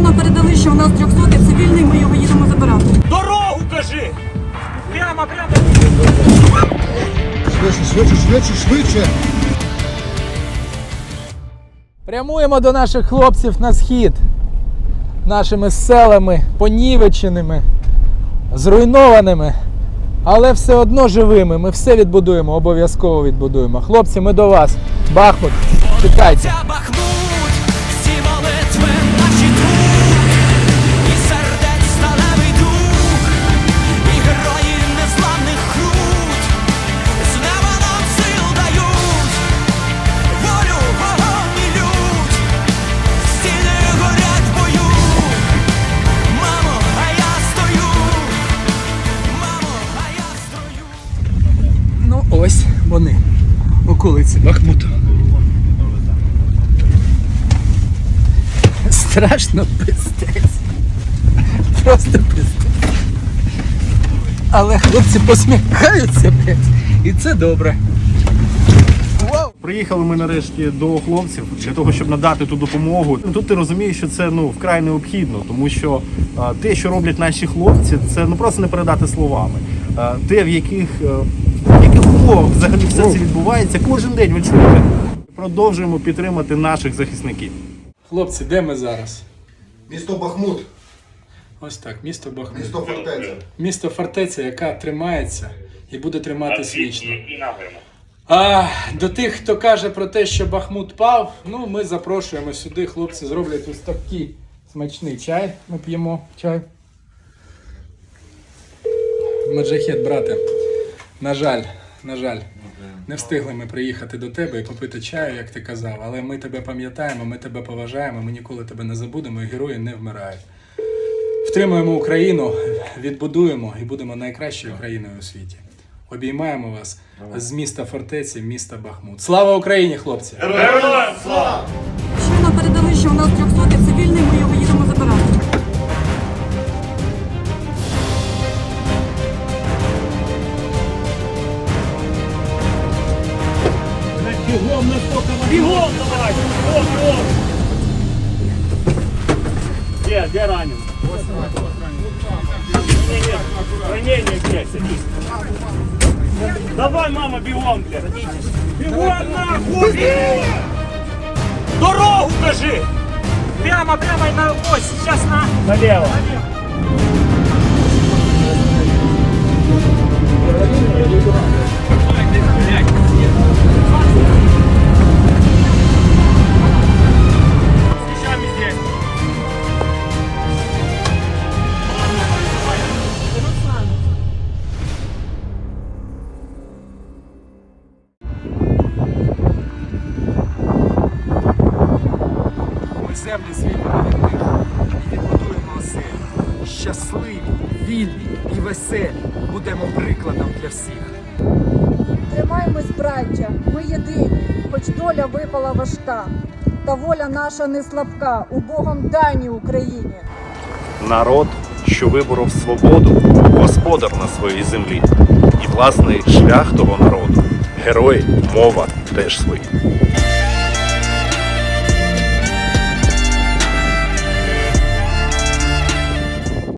Щойно передали, що у нас 300 цивільний, ми його їдемо забирати. Дорогу кажи! Прямо, прямо! Швидше, швидше, швидше, швидше. Прямуємо до наших хлопців на схід, нашими селами, понівеченими, зруйнованими, але все одно живими. Ми все відбудуємо, обов'язково відбудуємо. Хлопці, ми до вас. Бахмут, чекайте. Вони. Околиці Бахмуту. Страшно пиздець. Просто пиздець. Але хлопці посміхаються, блядь. І це добре. Приїхали ми нарешті до хлопців для того, щоб надати ту допомогу. Тут ти розумієш, що це ну вкрай необхідно, тому що а, те, що роблять наші хлопці, це ну просто не передати словами. А, те, в яких, е, в яких умовах взагалі все це відбувається, кожен день ви чуєте. Продовжуємо підтримати наших захисників. Хлопці, де ми зараз? Місто Бахмут, Ось так, місто Бахмут. місто фортеця. Місто фортеця, яка тримається і буде триматись вічно. А до тих, хто каже про те, що Бахмут пав, ну ми запрошуємо сюди. Хлопці зроблять ось такий смачний чай. Ми п'ємо чай. Маджахет, брате. На жаль, на жаль, не встигли ми приїхати до тебе і купити чаю, як ти казав. Але ми тебе пам'ятаємо, ми тебе поважаємо, ми ніколи тебе не забудемо, і герої не вмирають. Втримуємо Україну, відбудуємо і будемо найкращою країною у світі. Обіймаємо вас з міста фортеці, міста Бахмут. Слава Україні, хлопці! Щойно передали, що у нас 300 цивільний, Бігом на сколько Бігом давай! Бігом, бігом! Где, где ранен? Ранение, ранение где? Садись. Давай, мама, бегом, блядь. Бегом нахуй! Дорогу кажи! Прямо, прямо и на ось, сейчас на... Налево. С Землі від і відбудуємо оселі. Щасливі, вільні і веселі. Будемо прикладом для всіх. Тримаємось, браття, ми єдині, хоч доля випала важка, та воля наша не слабка у Богом даній Україні. Народ, що виборов свободу, господар на своїй землі. І власний шлях того народу. Герої, мова теж свої.